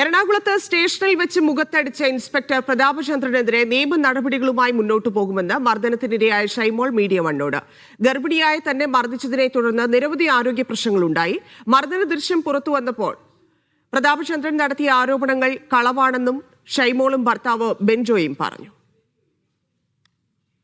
എറണാകുളത്ത് സ്റ്റേഷനിൽ വെച്ച് മുഖത്തടിച്ച ഇൻസ്പെക്ടർ പ്രതാപചന്ദ്രനെതിരെ നിയമ നടപടികളുമായി മുന്നോട്ട് പോകുമെന്ന് മർദ്ദനത്തിനിരയായ ഷൈമോൾ മീഡിയ വണ്ണോട്. ഗർഭിണിയായ തന്നെ മർദ്ദിച്ചതിനെ തുടർന്ന് നിരവധി ആരോഗ്യ പ്രശ്നങ്ങളുണ്ടായി. മർദ്ദന ദൃശ്യം പുറത്തു വന്നപ്പോൾ പ്രതാപചന്ദ്രൻ നടത്തിയ ആരോപണങ്ങൾ കളവാണെന്നും ഷൈമോളും ഭർത്താവ് ബെൻജോയും പറഞ്ഞു.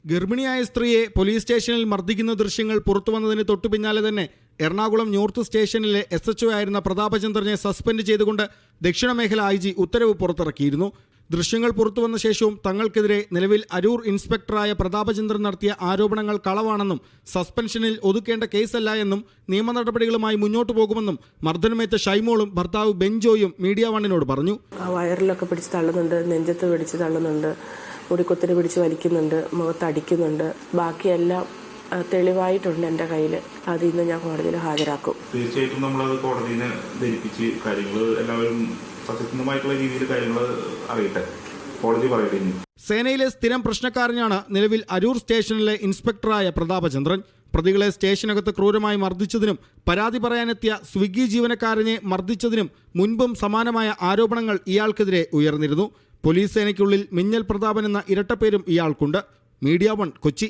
ഗർഭിണിയായ സ്ത്രീയെ പോലീസ് സ്റ്റേഷനിൽ മർദ്ദിക്കുന്ന ദൃശ്യങ്ങൾ പുറത്തു വന്നതിന് തൊട്ടു പിന്നാലെ തന്നെ എറണാകുളം നോർത്ത് സ്റ്റേഷനിലെ എസ് എച്ച് ആയിരുന്ന പ്രതാപചന്ദ്രനെ സസ്പെൻഡ് ചെയ്തുകൊണ്ട് ദക്ഷിണ മേഖല ഐ ജി ഉത്തരവ് പുറത്തിറക്കിയിരുന്നു. ദൃശ്യങ്ങൾ പുറത്തുവന്ന ശേഷവും തങ്ങൾക്കെതിരെ നിലവിൽ അരൂർ ഇൻസ്പെക്ടറായ പ്രതാപചന്ദ്രൻ നടത്തിയ ആരോപണങ്ങൾ കളവാണെന്നും സസ്പെൻഷനിൽ ഒതുക്കേണ്ട കേസല്ല എന്നും നിയമ നടപടികളുമായി മുന്നോട്ടു പോകുമെന്നും മർദ്ദനമേറ്റ ഷൈമോളും ഭർത്താവ് ബെഞ്ചോയും മീഡിയ വണ്ണിനോട് പറഞ്ഞു. വയറിലൊക്കെ പിടിച്ച് തള്ളുന്നുണ്ട് നെഞ്ചത്ത് പിടിച്ച് തള്ളുന്നുണ്ട് മുടിക്കൊത്തിരി പിടിച്ച് വലിക്കുന്നുണ്ട് മുഖത്ത് അടിക്കുന്നുണ്ട് ബാക്കിയെല്ലാം തെളിവായിട്ടുണ്ട് എന്റെ കയ്യിൽ അത് ഇന്ന് ഞാൻ കോടതിയിൽ ഹാജരാക്കും. തീർച്ചയായിട്ടും നമ്മളത് കോടതിയിൽ ധരിപ്പിച്ച് കാര്യങ്ങൾ എല്ലാവരും സത്യസന്ധമായിട്ടുള്ള രീതിയിൽ കാര്യങ്ങൾ അറിയട്ടെ. കോടതി പറയട്ടെ സേനയിലെ സ്ഥിരം പ്രശ്നക്കാരനാണ് നിലവിൽ അരൂർ സ്റ്റേഷനിലെ ഇൻസ്പെക്ടറായ പ്രതാപചന്ദ്രൻ. പ്രതികളെ സ്റ്റേഷനകത്ത് ക്രൂരമായി മർദ്ദിച്ചതിനും പരാതി പറയാനെത്തിയ സ്വിഗ്ഗി ജീവനക്കാരനെ മർദ്ദിച്ചതിനും മുൻപും സമാനമായ ആരോപണങ്ങൾ ഇയാൾക്കെതിരെ ഉയർന്നിരുന്നു. പോലീസ് സേനയ്ക്കുള്ളിൽ മിന്നൽ പ്രതാപൻ എന്ന ഇരട്ടപ്പേരും ഇയാൾക്കുണ്ട്. Media one Kochi.